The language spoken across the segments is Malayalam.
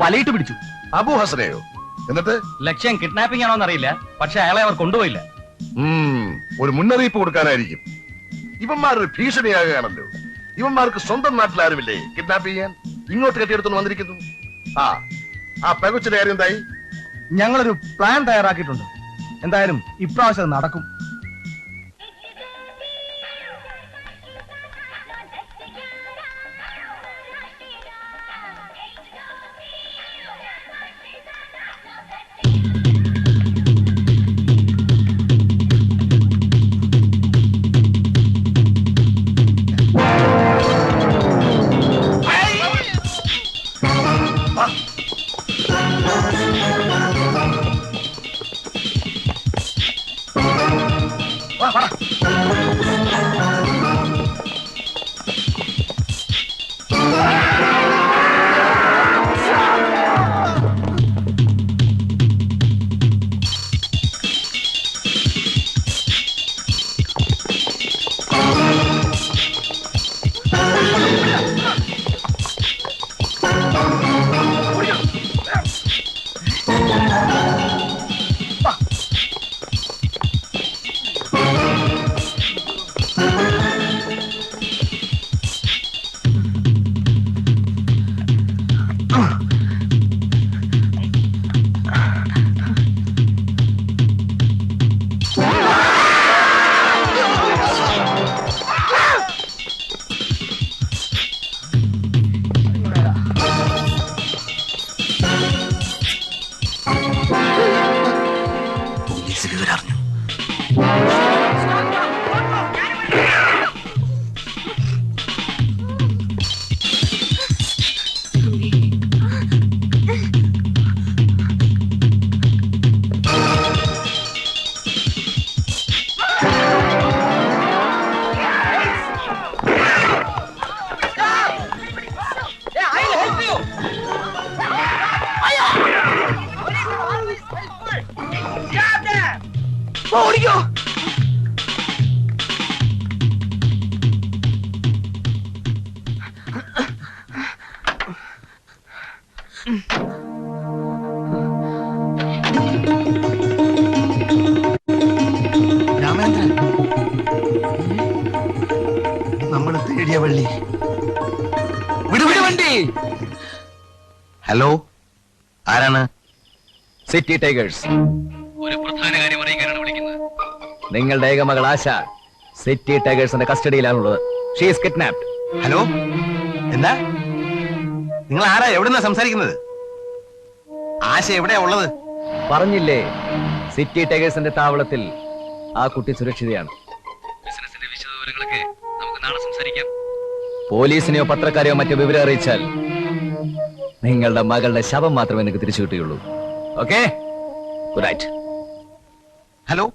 വലയിട്ട് പിടിച്ചു. അബു ഹസനെയോ? എന്നിട്ട്? ലക്ഷ്യം കിഡ്നാപ്പിംഗ് ആണോന്ന് അറിയില്ല. പക്ഷെ അയാളെ അവർ കൊണ്ടുപോയില്ല. ഉം, ഒരു മുന്നറിയിപ്പ് കൊടുക്കാനായിരിക്കും. ഇവന്മാർ ഭീഷണിയാകുകയാണല്ലോ. ഇവന്മാർക്ക് സ്വന്തം നാട്ടിൽ ആരുമില്ലേ? കിഡ്നാപ്പ് ചെയ്യാൻ? ഇങ്ങോട്ട് കെട്ടിയെടുത്തു വന്നിരിക്കുന്നു. ആ ആ പെകുച്ചിന്റെ കാര്യം എന്തായി? ഞങ്ങളൊരു പ്ലാൻ തയ്യാറാക്കിയിട്ടുണ്ട്. എന്തായാലും ഇപ്രാവശ്യം അത് നടക്കും. ഹലോ ആരാണ്? സിറ്റി ടൈഗേഴ്സ് ഒരു പ്രധാന കാര്യം അറിയിക്കാനാണ് വിളിക്കുന്നത്. നിങ്ങളുടെ ഏക മകൾ ആശ സിറ്റി ടൈഗേഴ്സിന്റെ കസ്റ്റഡിയിലാണുള്ളത്. ഷീസ് കിഡ്നാപ്ഡ് ഹലോ എന്താ? നിങ്ങൾ ആരാ? എവിടുന്നാ സംസാരിക്കുന്നത്? ആശ എവിടെയാ ഉള്ളത്? പറഞ്ഞില്ലേ സിറ്റി ടൈഗേഴ്സിന്റെ താവളത്തിൽ ആ കുട്ടി സുരക്ഷിതയാണ്. ബിസിനസിന്റെ വിശദവിവരങ്ങളൊക്കെ നമുക്ക് നാളെ സംസാരിക്കാം. പോലീസിനെയോ പത്രക്കാരെയോ മറ്റോ വിവരം അറിയിച്ചാൽ നിങ്ങളുടെ മകളുടെ ശവം മാത്രമേ എനിക്ക് തിരിച്ചു കിട്ടുകയുള്ളൂ okay? Good night hello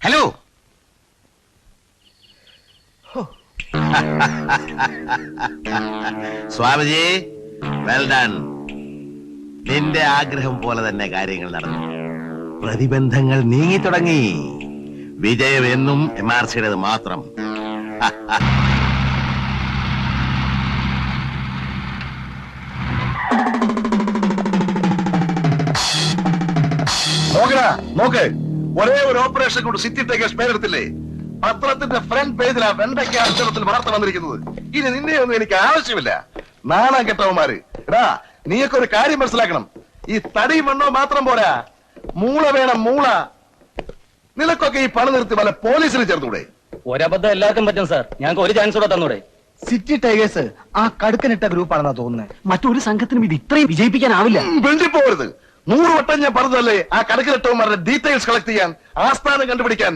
hello Swamiji well done നിന്റെ ആഗ്രഹം പോലെ തന്നെ കാര്യങ്ങൾ നടന്നു. പ്രതിബന്ധങ്ങൾ നീങ്ങി തുടങ്ങി വിജയം എന്നും എം ആർ സിയുടേത് മാത്രം. നോക്കടാ നോക്ക് ഒരേ ഒരു ഓപ്പറേഷൻ കൊണ്ട് സിറ്റി ടേക്കേഴ്സ് പേരെടുത്തില്ലേ പത്രത്തിന്റെ ഫ്രണ്ട് പേജിലാ വെണ്ടയ്ക്ക അക്ഷരത്തിൽ വാർത്ത വന്നിരിക്കുന്നത്. ഇനി നിന്നെ ഒന്നും എനിക്ക് ആവശ്യമില്ല. നാണം കെട്ടവന്മാര്. എടാ നീയൊക്കെ ഒരു കാര്യം മനസ്സിലാക്കണം. ഈ തടി മണ്ണോ മാത്രം പോരാ. മൂള വേണം മൂള. നിനക്കൊക്കെ ഈ പണി നിർത്തി വല്ല പോലീസിന് ചേർത്തൂടെ ഒരബദ്ധം എല്ലാവർക്കും പറ്റും സാർ. ഞങ്ങൾക്ക് ഒരു ചാൻസ് കൂടെ തന്നൂടെ. സിറ്റി ടൈഗേഴ്സ് ആ കടുക്കനിട്ട ഗ്രൂപ്പാണെന്നാ തോന്നുന്നത് മറ്റൊരു സംഘത്തിനും ഇത് ഇത്രയും വിജയിപ്പിക്കാനാവില്ല. വെണ്ടി പോകരുത് നൂറ് വട്ടം ഞാൻ പറഞ്ഞതല്ലേ ആ കടുക്കനിട്ടവന്മാരുടെ ഡീറ്റെയിൽസ് കളക്ട് ചെയ്യാൻ ആസ്ഥാനം കണ്ടുപിടിക്കാൻ.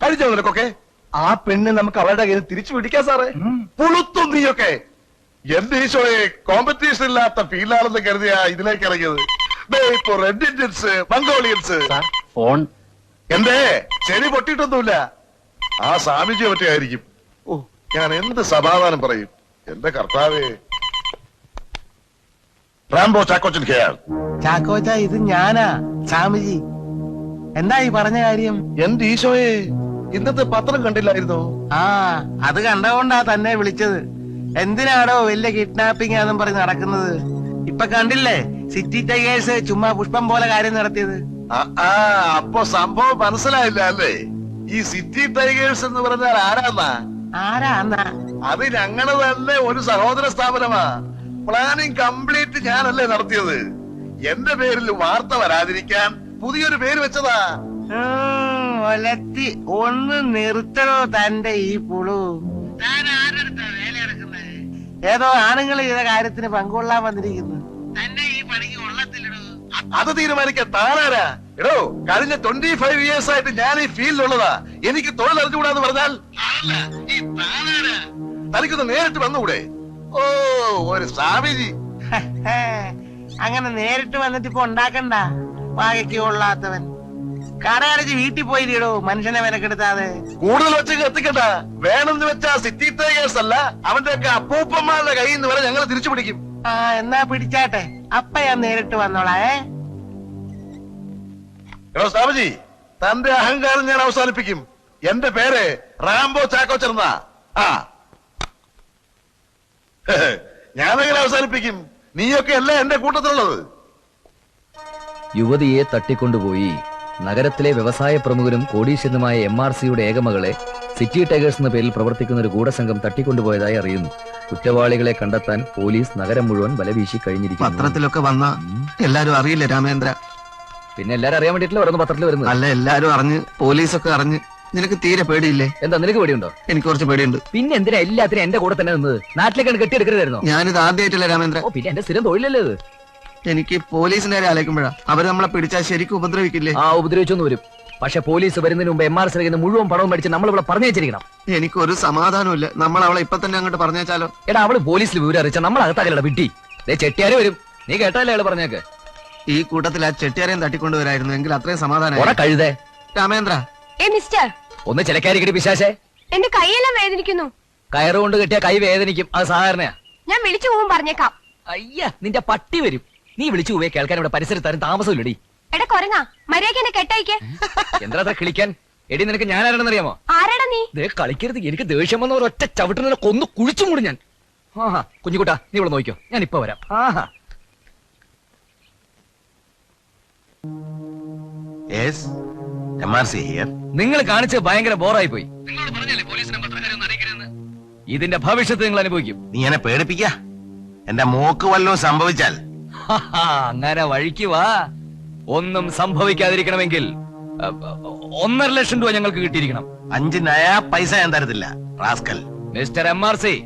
കഴിഞ്ഞോ നിനക്കൊക്കെ? ആ പെണ്ണ് നമുക്ക് അവരുടെ കയ്യിൽ തിരിച്ചു പിടിക്കാം സാറേ. പുളുത്തും നീയൊക്കെ. എന്റെ ഈശോയെ കോമ്പറ്റീഷൻ ഇല്ലാത്ത ഫീൽഡാണെന്ന് കരുതിയാ ഇതിലേക്ക് ഇറങ്ങിയത്. ദേ ഇപ്പൊ റെഡ് ഇന്ത്യൻസ് മംഗോളിയൻസ് ഫോൺ എന്തേ? ചെവി പൊട്ടിയിട്ടൊന്നുമില്ല. ആ സ്വാമിജിയെ പറ്റിയായിരിക്കും ഓ ഞാൻ എന്ത് സമാധാനം പറയും? എന്റെ കർത്താവേ. റാംബോ ചാക്കോച്ചൻ കെയർ ചാക്കോച്ച ഇത് ഞാനാ സ്വാമിജി. എന്താ ഈ പറഞ്ഞ കാര്യം? എന്റെ ഈശോയെ? ഇന്നത്തെ പത്രം കണ്ടില്ലായിരുന്നോ? ആ അത് കണ്ടതുകൊണ്ടാ തന്നെ വിളിച്ചത്. എന്തിനാടോ വലിയ കിഡ്നാപ്പിംഗ് ആണെന്നും പറഞ്ഞ് നടക്കുന്നത്? ഇപ്പൊ കണ്ടില്ലേ സിറ്റി ടൈഗേഴ്സ് ചുമ്മാ പുഷ്പം പോലെ കാര്യം നടത്തിയത്? ആ, ആ അപ്പൊ സംഭവം മനസ്സിലായില്ല അല്ലേ? ഈ സിറ്റി ടൈഗേഴ്സ് എന്ന് പറഞ്ഞാൽ ആരാന്നാ? ആരാ അന്നാ അത് ഞങ്ങൾ തന്നെ ഒരു സഹോദര സ്ഥാപനമാ. പ്ലാനിങ് കംപ്ലീറ്റ് ഞാനല്ലേ നടത്തിയത്. എന്റെ പേരിൽ വാർത്ത വരാതിരിക്കാൻ പുതിയൊരു പേര് വെച്ചതാ. ഒലത്തി. ഒന്ന് നിർത്തണോ തന്റെ ഈ പുളു? ഏതോ ആണുങ്ങൾ ചെയ്ത കാര്യത്തിന് പങ്കുകൊള്ളാൻ വന്നിരിക്കുന്നു. അത് തീരുമാനിക്കാൻ താനാരാ? എടോ കഴിഞ്ഞ ട്വന്റി ഫൈവ് ഇയേഴ്സ് ആയിട്ട് ഞാൻ ഈ ഫീൽഡിലുള്ളതാ എനിക്ക് തൊഴിൽ അറിഞ്ഞുകൂടാന്ന് പറഞ്ഞാൽ? തനിക്കൊന്ന് നേരിട്ട് വന്നുകൂടെ ഓ ഒരു സ്വാമിജി. അങ്ങനെ നേരിട്ട് വന്നിട്ട് ഇപ്പൊ ഉണ്ടാക്കണ്ട. വാകയ്ക്ക് കൊള്ളാത്തവൻ കടയടച്ച് വീട്ടിൽ പോയി തീടോ മനുഷ്യനെ വിലക്കെടുത്താതെ കൂടുതൽ വെച്ച് എത്തിക്കണ്ട വേണമെന്ന് വെച്ചാ സിറ്റി ടൈഗേഴ്സ് അല്ല അവന്റെ ഒക്കെ അപ്പൂപ്പന്മാരുടെ കയ്യിൽ നിന്ന് വരെ ഞങ്ങൾ തിരിച്ചു പിടിക്കും. ആ എന്നാ പിടിച്ചാട്ടെ. അപ്പ ഞാൻ നേരിട്ട് വന്നോളാ ഏ? സ്വാമിജി തന്റെ അഹങ്കാരം ഞാൻ അവസാനിപ്പിക്കും. എന്റെ പേര് റാംബോ ചാക്കോ ചെറുന്ന ആ. ഞാനെങ്ങനെ അവസാനിപ്പിക്കും? നീയൊക്കെ അല്ലേ എന്റെ കൂട്ടത്തിലുള്ളത്? യുവതിയെ തട്ടിക്കൊണ്ടുപോയി നഗരത്തിലെ വ്യവസായ പ്രമുഖരും കോടീശ്വരനുമായ എം ആർ സിയുടെ ഏകമകളെ സിറ്റി ടൈഗേഴ്സ് എന്ന പേരിൽ പ്രവർത്തിക്കുന്ന ഒരു ഗൂഢസംഘം തട്ടിക്കൊണ്ടുപോയതായി അറിയുന്നു. കുറ്റവാളികളെ കണ്ടെത്താൻ പോലീസ് നഗരം മുഴുവൻ വലവീശി കഴിഞ്ഞിരിക്കുന്നു. പത്രത്തിലൊക്കെ വന്ന എല്ലാരും അറിയില്ല രാമേന്ദ്ര? പിന്നെ എല്ലാരും അറിയാൻ വേണ്ടിയിട്ടില്ല വരുന്നു പത്രത്തിൽ വരുന്നത്? അല്ല എല്ലാരും അറിഞ്ഞ് പോലീസൊക്കെ അറിഞ്ഞ്. നിനക്ക് തീരെ പേടിയില്ലേ? എന്താ നിനക്ക് പേടിയുണ്ടോ? എനിക്ക് കുറച്ച് പേടിയുണ്ട്. പിന്നെ എന്തിനാ എല്ലാത്തിനും എന്റെ കൂടെ തന്നെ നിന്നത്? നാട്ടിലേക്കാണ് കെട്ടിയെടുക്കരുതായിരുന്നു? ഞാനിത് ആദ്യമായിട്ടല്ലേ രാമേന്ദ്ര. ഓ പിന്നെ എന്റെ സ്ഥിരം തൊഴിലല്ലേ ഇത്? എനിക്ക് പോലീസിന്റെ കാര്യം ആലോചിക്കുമ്പോഴാ. അവർ നമ്മളെ പിടിച്ചാൽ ശരിക്കും ഉപദ്രവിക്കില്ലേ? ആ ഉപദ്രവിച്ചൊന്നും വരും. പക്ഷെ പോലീസ് വരുന്നതിന് മുമ്പ് എം ആർ സി മുഴുവൻ പണവും മേടിച്ച് നമ്മളിവിടെ പറഞ്ഞു വെച്ചിരിക്കണം. എനിക്കൊരു സമാധാനമില്ല നമ്മൾ അവളെ ഇപ്പൊ തന്നെ അങ്ങോട്ട് പറഞ്ഞേച്ചാലോ? എടാ അവൾ പോലീസിൽ വിവരം അറിയിച്ച നമ്മൾ അകത്താകലട വിട്ടി. ദേ ചെട്ടിയാരെ വരും. നീ കേട്ടല്ലേ അയാൾ പറഞ്ഞേക്ക്? ഈ കൂട്ടത്തിൽ ആ ചെട്ടിയാരെയും തട്ടിക്കൊണ്ടുവരായിരുന്നു. എങ്കിൽ അത്രയും സമാധാനം കഴുതേ. രാമേന്ദ്ര. ഏ മിസ്റ്റർ. ഒന്ന് ചിലക്കാരി കിട്ടി പിശാശേ. എന്റെ കൈയെല്ലാം വേദനിക്കുന്നു. കയറുകൊണ്ട് കിട്ടിയ കൈ വേദനിക്കും. അത് സാധാരണയാ. ഞാൻ വിളിച്ചു പോകും പറഞ്ഞേക്കാം. അയ്യ നിന്റെ പട്ടി വരും. നീ വിളിച്ചു പോവേ കേൾക്കാൻ ഇവിടെ പരിസരത്താരും താമസമില്ലടി. എടാ കൊരങ്ങ മര്യാദ എന്നെ കെട്ടയക്കേ. എന്താ അത്ര കിളിക്കാൻ? എടി നിനക്ക് ഞാൻ ആരാണെന്നറിയാമോ ആരാടാ നീ? ദേ കളിക്കരുത് എനിക്ക് ദേഷ്യം വന്ന ഒരൊറ്റ ചവിട്ടിനെ കൊന്നു കുഴിച്ചും കൂടി ഞാൻ. ആഹാ കുഞ്ഞുകുട്ടാ നീ ഇവിടെ നോക്കിയോ ഞാൻ ഇപ്പൊ വരാം. ആഹാ. Yes? M R C here നിങ്ങൾ കാണിച്ച് ഭയങ്കര ബോറായി പോയി. നിങ്ങളോട് പറഞ്ഞല്ലേ പോലീസിനെ അറിയിക്കരുതെന്ന് ഇതിന്റെ ഭവിഷ്യത്ത് നിങ്ങൾ അനുഭവിക്കും. നീ എന്നെ പേടിപ്പിക്ക. എന്റെ മോക്ക് വല്ലതും സംഭവിച്ചാൽ. അങ്ങനെ വഴിക്ക് വാ. ഒന്നും സംഭവിക്കാതിരിക്കണമെങ്കിൽ അ, അ, ഒന്നര ലക്ഷം രൂപ ഞങ്ങൾക്ക് കിട്ടിയിരിക്കണം. അഞ്ച് നയാ പൈസ ഞാൻ തരത്തില്ല rascal. Mister M R C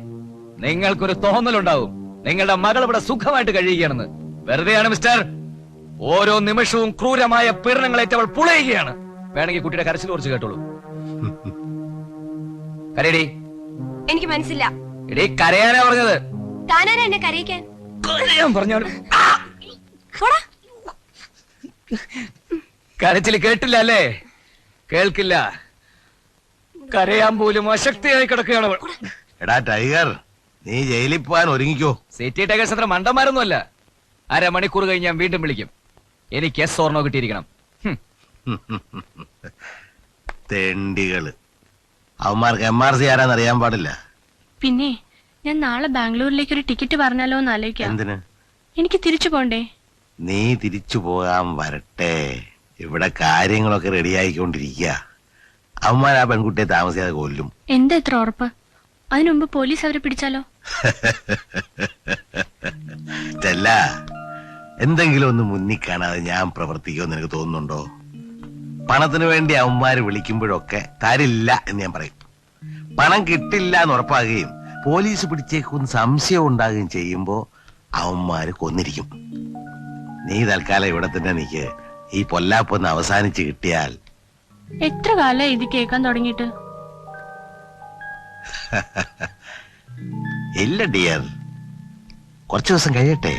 നിങ്ങൾക്കൊരു തോന്നലുണ്ടാവും. നിങ്ങളുടെ മകൾ ഇവിടെ സുഖമായിട്ട് കഴിയുകയാണെന്ന്. വെറുതെയാണ് മിസ്റ്റർ. ഓരോ നിമിഷവും ക്രൂരമായ പീഡനങ്ങളേറ്റവൾ പുളയുകയാണ്. വേണമെങ്കിൽ കുട്ടിയുടെ കരച്ചിൽ കുറച്ച് കേട്ടോളൂ. കരയടി. എനിക്ക് മനസ്സില്ല. എടീ കരയാനാ പറഞ്ഞത്. താനാരാ എന്നെ കരയിക്കാൻ? കരയാൻ പറഞ്ഞാലും പോടാ. കരച്ചിൽ കേട്ടില്ല അല്ലേ? കേൾക്കില്ല. കരയാൻ പോലും അശക്തിയായി കിടക്കുകയാണ് അവൾ. എടാ ടൈഗർ നീ ജയിലിൽ പോകാൻ ഒരുങ്ങിക്കോ. സിറ്റി ടൈഗേഴ്സ് അത്ര മണ്ടന്മാരൊന്നുമല്ല. അരമണിക്കൂർ കഴിഞ്ഞ് ഞാൻ വീണ്ടും വിളിക്കും. എനിക്ക് എസ് ഓർണോ കിട്ടിയിരിക്കണം. തെണ്ടികൾ. അവന്മാർക്ക് എം ആർ സി ആരാന്ന് അറിയാൻ പാടില്ല. പിന്നെ ഞാൻ നാളെ ബാംഗ്ലൂരിലേക്ക് ഒരു ടിക്കറ്റ് പറഞ്ഞാലോ എന്ന് ആലോചിക്കാം. എന്തിന്? എനിക്ക് തിരിച്ചു പോണ്ടേ. നീ തിരിച്ചു പോകാൻ വരട്ടെ. ഇവിടെ കാര്യങ്ങളൊക്കെ റെഡിയായിക്കൊണ്ടിരിക്കുക അവന്മാർ ആ പെൺകുട്ടിയെ താമസിയാതെ കൊല്ലും. എന്താ ഇത്ര ഉറപ്പ്? അതിനുമുമ്പ് പോലീസ് അവരെ പിടിച്ചാലോ? ചെല്ല എന്തെങ്കിലും ഒന്ന് മുന്നിൽ കാണാതെ ഞാൻ പ്രവർത്തിക്കുമെന്ന് എനിക്ക് തോന്നുന്നുണ്ടോ? പണത്തിന് വേണ്ടി അവന്മാര് വിളിക്കുമ്പോഴൊക്കെ തരില്ല എന്ന് ഞാൻ പറയും. പണം കിട്ടില്ല എന്ന് ഉറപ്പാകുകയും പോലീസ് പിടിച്ചേക്കും സംശയം ഉണ്ടാകുകയും ചെയ്യുമ്പോ അവന്മാര് കൊന്നിരിക്കും. നീ തൽക്കാലം ഇവിടെ തന്നെ നിക്ക്. ഈ പൊല്ലാപ്പൊന്ന് അവസാനിച്ച് കിട്ടിയാൽ എത്ര കാലം ഇത് കേൾക്കാൻ തുടങ്ങിയിട്ട്? ഇല്ല ഡിയർ. കുറച്ചു ദിവസം കഴിയട്ടെ.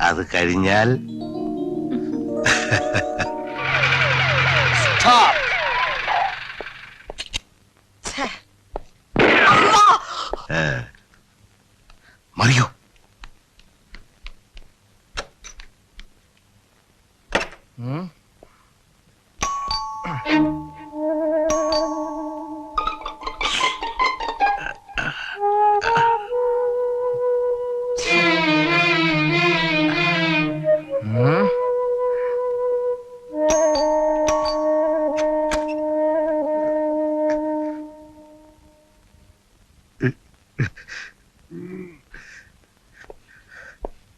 അത് കഴിഞ്ഞാൽ ഏ. മറിയോ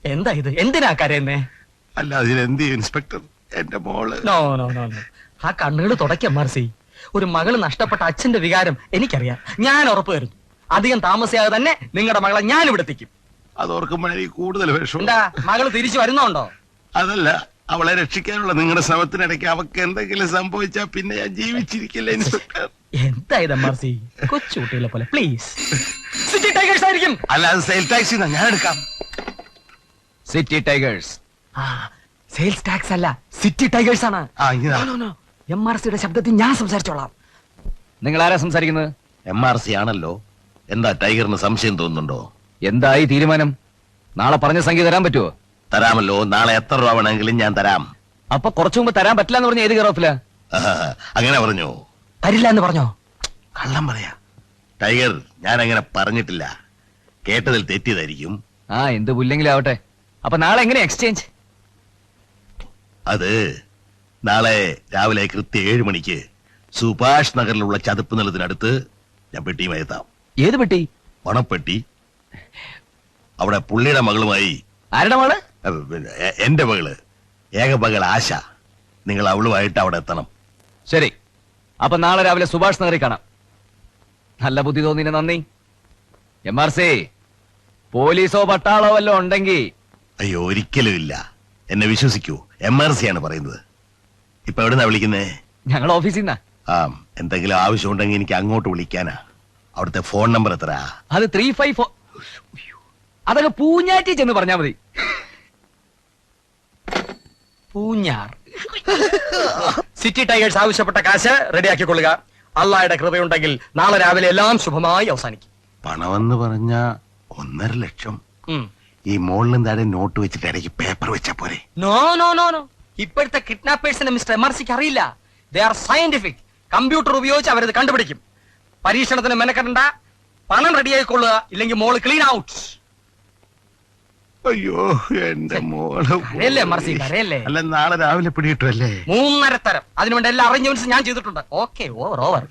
എന്താ ഇത്? എന്തിനാ കരയുന്നേ? അല്ല അതിലെന്ത് ഇൻസ്പെക്ടർ? എന്റെ മോൾ. No no no no. ആ കണ്ണുകൾ തുടയ്ക്കാം മാർസി ഒരു മകൾ നഷ്ടപ്പെട്ട അച്ഛന്റെ വികാരം എനിക്കറിയാം. ഞാൻ ഉറപ്പ് വരുന്നു അധികം താമസിയാതെ തന്നെ നിങ്ങളുടെ മകളെ ഞാൻ ഇവിടെ എത്തിക്കും. അത് ഓർക്കുമ്പോഴേ കൂടുതൽ വിഷമം. എന്താ? മകൾ തിരിച്ചു വരുന്നുണ്ടോ? അതല്ല. അവളെ രക്ഷിക്കാനുള്ള നിങ്ങളുടെ ശ്രമത്തിനിടയ്ക്ക് അവക്ക് എന്തെങ്കിലും സംഭവിച്ചാ പിന്നെ ഞാൻ ജീവിച്ചിരിക്കില്ല ഇൻസ്പെക്ടർ എന്താ ഇത് കൊച്ചുകുട്ടികളെ പോലെ. പ്ലീസ് സിറ്റി ടൈഗേഴ്സ് ആയിരിക്കും. അല്ല അത് സെയിൽ ടാക്സി ഞാൻ എടുക്കാം. സിറ്റി ടൈഗേഴ്സ് ആ സെയിൽസ് ടാക്സ് അല്ല സിറ്റി ടൈഗേഴ്സ് ആണ്. ആ ഇങ്ങനെ എം ആർ സിയുടെ ശബ്ദത്തിൽ ഞാൻ സംസാരിച്ചോളാം. നിങ്ങൾ ആരാ സംസാരിക്കുന്നത്? എം ആർ സി ആണല്ലോ. എന്താ ടൈഗറിന് സംശയം തോന്നുന്നുണ്ടോ? എന്തായി തീരുമാനം? നാളെ പറഞ്ഞ സംഖ്യ തരാൻ പറ്റുമോ തരാമല്ലോ. നാളെ എത്ര രൂപ വേണമെങ്കിലും ഞാൻ തരാം. അപ്പൊ കുറച്ചു മുമ്പ് തരാൻ പറ്റില്ല എന്ന് പറഞ്ഞ ഏത് കയറോഫില ആഹാ, അങ്ങനെ പറഞ്ഞു? തരില്ല എന്ന് പറഞ്ഞോ? കള്ളം പറയാ. ടൈഗർ ഞാൻ അങ്ങനെ പറഞ്ഞിട്ടില്ല. കേട്ടതിൽ തെറ്റിയതായിരിക്കും. ആ എന്ത് പുല്ലെങ്കിലും ആവട്ടെ. അപ്പൊ നാളെ എങ്ങനെ എക്സ്ചേഞ്ച് അത് നാളെ രാവിലെ കൃത്യ ഏഴ് മണിക്ക് സുഭാഷ് നഗറിലുള്ള ചതുപ്പ് നിലത്തിനടുത്ത് ഞാൻ പെട്ടിയുമായി എത്താം. ഏത് പെട്ടി? പണപ്പെട്ടി അവിടെ പുള്ളിയുടെ മകളുമായി ആരുടെ മോൾ എ- എന്റെ മകൾ. ഏക മകൾ ആശ. നിങ്ങൾ അവളുമായിട്ട് അവിടെ എത്തണം. ശരി. അപ്പൊ നാളെ രാവിലെ സുഭാഷ് നഗറിൽ കാണാം. നല്ല ബുദ്ധി തോന്നിന് നന്ദി? എം ആർ സി പോലീസോ പട്ടാളോ വല്ലോ ഉണ്ടെങ്കിൽ അയ്യോ ഒരിക്കലും ഇല്ല. എന്നെ വിശ്വസിക്കൂ. എം ആർ സി ആണ് പറയുന്നത്. ഇപ്പൊ എവിടെന്നാ വിളിക്കുന്നേ? ഞങ്ങൾ ഓഫീസിൽ നിന്നാ. ആ എന്തെങ്കിലും ആവശ്യം ഉണ്ടെങ്കിൽ എനിക്ക് അങ്ങോട്ട് വിളിക്കാനാ. അവിടുത്തെ ഫോൺ നമ്പർ എത്ര അത് ത്രീ ഫൈവ് ഫോർ അതൊക്കെ പൂഞ്ഞാറ്റി ചെന്ന് പറഞ്ഞാ മതി. പൂഞ്ഞാർ സിറ്റി ടൈഗേഴ്സ് ആവശ്യപ്പെട്ട കാശ് റെഡിയാക്കിക്കൊള്ളുക. അള്ളായുടെ കൃപയുണ്ടെങ്കിൽ നാളെ രാവിലെ എല്ലാം ശുഭമായി അവസാനിക്കും. പണമെന്ന് പറഞ്ഞ ഒന്നര ലക്ഷം. ഉം. ഈ മുകളിലും താഴെ നോട്ട് വെച്ചിട്ട് ഇടയ്ക്ക് പേപ്പർ വെച്ചാ പോരെ? നോ നോ നോ നോ ഇപ്പോഴത്തെ കിഡ്നാപ്പേഴ്സിനെ മിസ്റ്റർ എം ആർ സിക്ക് അറിയില്ല. ദേ ആർ സയന്റിഫിക് കമ്പ്യൂട്ടർ ഉപയോഗിച്ച് അവരത് കണ്ടുപിടിക്കും. പരീക്ഷണത്തിന് മെനക്കെടണ്ട. പണം റെഡിയായിക്കൊള്ളുക ഇല്ലെങ്കിൽ മോൾ ക്ലീൻ ഔട്ട് അയ്യോ എന്റെ മോൾ കരയല്ലേ മർസി, കരയല്ലേ? അല്ല നാളെ രാവിലെ പിടിയിട്ടല്ലേ മൂന്നര തരം. അതിനുവേണ്ട എല്ലാ അറേഞ്ച്മെന്റ്സും ഞാൻ ചെയ്തിട്ടുണ്ട്. Okay over over.